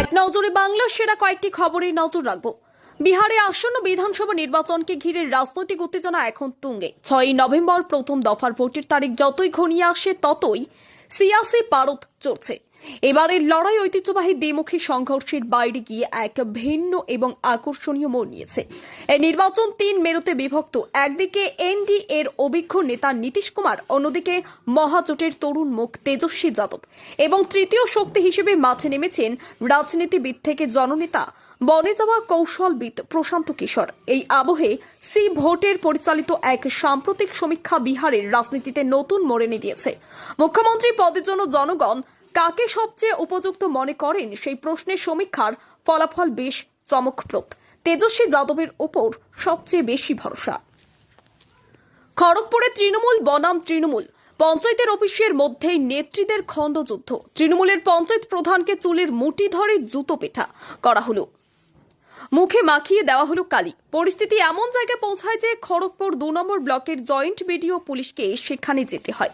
এক নজরে বাংলার সেরা কয়েকটি খবরে নজর রাখব। বিহারে আসন্ন বিধানসভা নির্বাচনকে ঘিরে রাজনৈতিক উত্তেজনা এখন তুঙ্গে। ছয়ই নভেম্বর প্রথম দফার ভোটের তারিখ যতই ঘনিয়ে আসে, ততই সিয়াসি পারত চড়ছে। এবারের লড়াই ঐতিহ্যবাহী দ্বিমুখী সংঘর্ষের বাইরে গিয়ে এক ভিন্ন এবং আকর্ষণীয় মোড় নিয়েছে। এই নির্বাচন তিন মেরুতে বিভক্ত। একদিকে এনডি এর অভিজ্ঞ নেতা নীতিশ কুমার, অন্যদিকে মহাজোটের তরুণ মুখ তেজস্বী যাদব এবং তৃতীয় শক্তি হিসেবে মাঠে নেমেছেন রাজনীতিবিদ থেকে জননেতা বনে যাওয়া কৌশলবিদ প্রশান্ত কিশোর। এই আবহে সি ভোটের পরিচালিত এক সাম্প্রতিক সমীক্ষা বিহারের রাজনীতিতে নতুন মোড় এনে দিয়েছে মুখ্যমন্ত্রী পদের জন্য জনগণ কাকে সবচেয়ে উপযুক্ত মনে করেন? সেই প্রশ্নের সমীক্ষার ফলাফল বেশ চমকপ্রদ। তেজস্বী যাদবের ওপর সবচেয়ে বেশি ভরসা। খড়গপুরে তৃণমূল, বনাম তৃণমূল। পঞ্চায়েতের অফিসের মধ্যেই নেত্রীদের খণ্ডযুদ্ধ। তৃণমূলের পঞ্চায়েত প্রধানকে চুলের মুঠি ধরে জুতো পেটা করা হলো। মুখে মাখিয়ে দেওয়া হলো কালি। পরিস্থিতি এমন জায়গায় পৌঁছায় যে খড়গপুর দু নম্বর ব্লকের জয়েন্ট বিডিও পুলিশকে সেখানে যেতে হয়।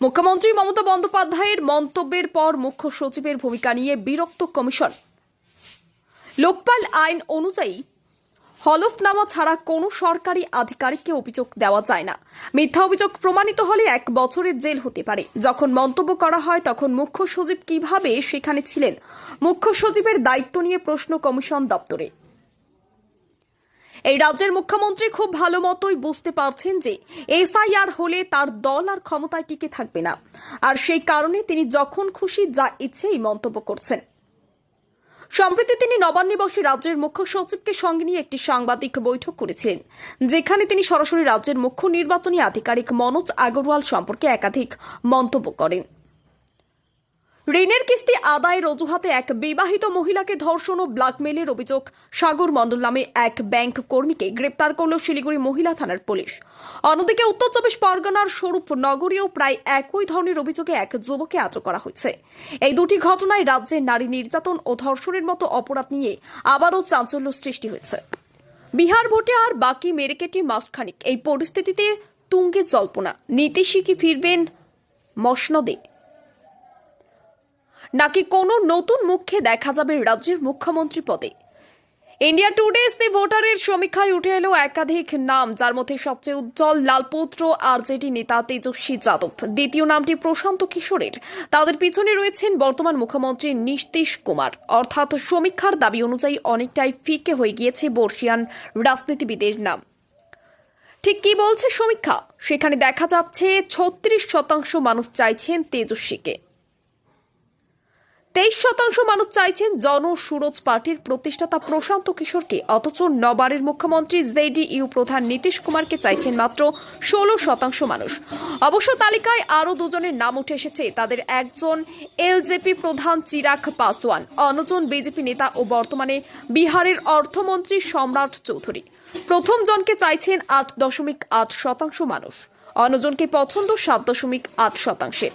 মুখ্যমন্ত্রী মমতা বন্দ্যোপাধ্যায়ের মন্তব্যের পর মুখ্য সচিবের ভূমিকা নিয়ে বিরক্ত কমিশন। লোকপাল আইন অনুযায়ী হলফনামা ছাড়া কোনো সরকারি আধিকারিককে অভিযোগ দেওয়া যায় না। মিথ্যা অভিযোগ প্রমাণিত হলে এক বছরের জেল হতে পারে। যখন মন্তব্য করা হয় তখন মুখ্য সচিব কীভাবে সেখানে ছিলেন? মুখ্য সচিবের দায়িত্ব নিয়ে প্রশ্ন কমিশন দপ্তরে। এই রাজ্যের মুখ্যমন্ত্রী খুব ভালো মতোই বুঝতে পারছেন যে এসআইআর হলে তার দল আর ক্ষমতায় টিকে থাকবে না। আর সেই কারণে তিনি যখন খুশি, যা ইচ্ছে এই মন্তব্য করছেন। সম্প্রতি তিনি নবান্নে বসে রাজ্যের মুখ্য সচিবকে সঙ্গে নিয়ে একটি সাংবাদিক বৈঠক করেছিলেন, যেখানে তিনি সরাসরি রাজ্যের মুখ্য নির্বাচনী আধিকারিক মনোজ আগরওয়াল সম্পর্কে একাধিক মন্তব্য করেন। ঋণের কিস্তি আদায়ের অজুহাতে এক বিবাহিত মহিলাকে ধর্ষণ ও ব্ল্যাকমেলের অভিযোগ। সাগর মণ্ডল নামে এক ব্যাংক কর্মীকে গ্রেপ্তার করল শিলিগুড়ি মহিলা থানার পুলিশ। অন্যদিকে উত্তর চব্বিশ পরগনার স্বরূপ নগরীও প্রায় একই ধরনের অভিযোগে এক যুবকে আটক করা হয়েছে। এই দুটি ঘটনায় রাজ্যে নারী নির্যাতন ও ধর্ষণের মতো অপরাধ নিয়ে আবারও চাঞ্চল্য সৃষ্টি হয়েছে। বিহার ভোটে আর বাকি মেরেকেটে মাসখানিক। এই পরিস্থিতিতে তুঙ্গে জল্পনা। নীতিশই কি ফিরবেন মসনদে। নাকি কোনো নতুন মুখে দেখা যাবে রাজ্যের মুখ্যমন্ত্রী পদে? ইন্ডিয়া টুডে দি ভোটারের সমীক্ষায় উঠে এলো একাধিক নাম, যার মধ্যে সবচেয়ে উজ্জ্বল লালপুত্র, আরজেডি নেতা তেজস্বী যাদব। দ্বিতীয় নামটি প্রশান্ত কিশোরের। তাদের পিছনে রয়েছেন বর্তমান মুখ্যমন্ত্রী নীতিশ কুমার। অর্থাৎ সমীক্ষার দাবি অনুযায়ী অনেকটাই ফিকে হয়ে গিয়েছে বর্ষিয়ান রাজনীতিবিদের নাম। ঠিক কি বলছে সমীক্ষা? সেখানে দেখা যাচ্ছে ছত্রিশ শতাংশ মানুষ চাইছেন তেজস্বীকে। তেইশ শতাংশ মানুষ চাইছেন জনসুরজ পার্টির প্রতিষ্ঠাতা প্রশান্ত কিশোরকে, অথচ নবারের মুখ্যমন্ত্রী জেডিইউ প্রধান নীতিশ কুমারকে চাইছেন মাত্র ষোলো শতাংশ মানুষ। অবশ্য তালিকায় আরও দুজনের নাম উঠে এসেছে। তাদের একজন এলজেপি প্রধান চিরাগ পাসওয়ান, অন্যজন বিজেপি নেতা ও বর্তমানে বিহারের অর্থমন্ত্রী সম্রাট চৌধুরী। প্রথম জনকে চাইছেন আট দশমিক আট শতাংশ মানুষ, অন্যজনকে পছন্দ সাত দশমিক আট শতাংশের।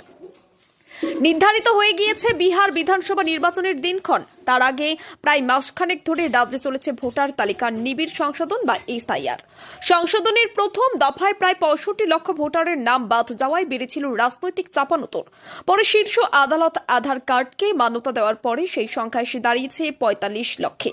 নির্ধারিত হয়ে গিয়েছে বিহার বিধানসভা নির্বাচনের দিনক্ষণ। তার আগে প্রায় মাসখানেক ধরে রাজ্যে চলেছে ভোটার তালিকার নিবিড় সংশোধন বা এসআইআর। সংশোধনের প্রথম দফায় প্রায় পঁয়ষট্টি লক্ষ ভোটারের নাম বাদ যাওয়ায় বেড়েছিল রাজনৈতিক চাপানোতর। পরে শীর্ষ আদালত আধার কার্ডকে মান্যতা দেওয়ার পরে সেই সংখ্যা এসে দাঁড়িয়েছে পঁয়তাল্লিশ লক্ষে।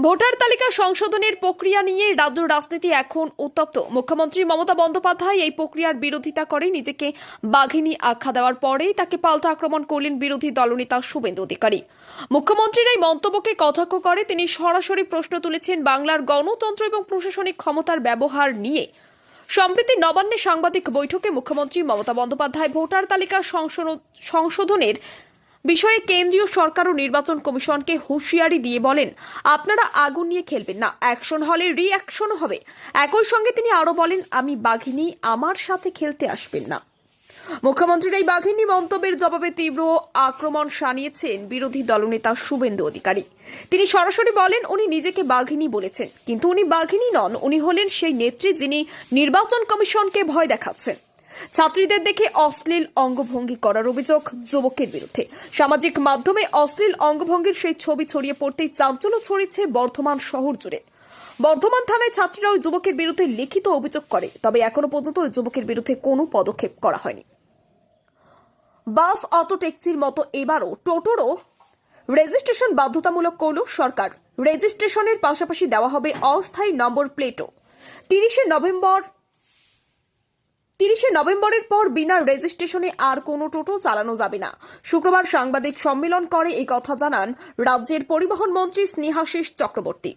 ভোটার তালিকা সংশোধনের প্রক্রিয়া নিয়ে রাজ্য রাজনীতি এখন উত্তপ্ত। মুখ্যমন্ত্রী মমতা বন্দ্যোপাধ্যায় এই প্রক্রিয়ার বিরোধিতা করে নিজেকে বাঘিনী আখ্যা দেওয়ার পরেই তাকে পাল্টা আক্রমণ করলেন বিরোধী দলনেতা শুভেন্দু অধিকারী। মুখ্যমন্ত্রীর এই মন্তব্যকে কটাক্ষ করে তিনি সরাসরি প্রশ্ন তুলেছেন বাংলার গণতন্ত্র এবং প্রশাসনিক ক্ষমতার ব্যবহার নিয়ে। সম্প্রতি নবান্নে সাংবাদিক বৈঠকে মুখ্যমন্ত্রী মমতা বন্দ্যোপাধ্যায় ভোটার তালিকা সংশোধন- সংশোধনের বিষয়ে কেন্দ্রীয় সরকার ও নির্বাচন কমিশনকে হুঁশিয়ারি দিয়ে বলেন, আপনারা আগুন নিয়ে খেলবেন না, অ্যাকশন হলে রিঅ্যাকশনও হবে। একই সঙ্গে তিনি আরও বলেন, আমি বাঘিনী, আমার সাথে খেলতে আসবেন না। মুখ্যমন্ত্রীর এই বাঘিনী মন্তব্যের জবাবে তীব্র আক্রমণ সানিয়েছেন বিরোধী দলনেতা শুভেন্দু অধিকারী। তিনি সরাসরি বলেন, উনি নিজেকে বাঘিনী বলেছেন, কিন্তু উনি বাঘিনী নন, উনি হলেন সেই নেত্রী যিনি নির্বাচন কমিশনকে ভয় দেখাচ্ছেন। ছাত্রীদের দেখে অশ্লীল অঙ্গভঙ্গি করার অভিযোগ যুবকের বিরুদ্ধে। সামাজিক মাধ্যমে অশ্লীল অঙ্গভঙ্গির সেই ছবি ছড়িয়ে পড়তেই চাঞ্চল্য ছড়িয়েছে বর্ধমান শহর জুড়ে। বর্ধমান থানায় ছাত্রীরা ওই যুবকের বিরুদ্ধে লিখিত অভিযোগ করে, তবে এখনও পর্যন্ত ওই যুবকের বিরুদ্ধে কোনো পদক্ষেপ করা হয়নি। বাস, অটো, ট্যাক্সির মতো এবারও টোটোরও রেজিস্ট্রেশন বাধ্যতামূলক করল সরকার। রেজিস্ট্রেশনের পাশাপাশি দেওয়া হবে অস্থায়ী নম্বর প্লেটও। তিরিশে নভেম্বর তিরিশে নভেম্বরের পর বিনা রেজিস্ট্রেশনে আর কোনো টোটো চালানো যাবে না। শুক্রবার সাংবাদিক সম্মেলন করে এই কথা জানান রাজ্যের পরিবহন মন্ত্রী স্নেহাশিস চক্রবর্তী।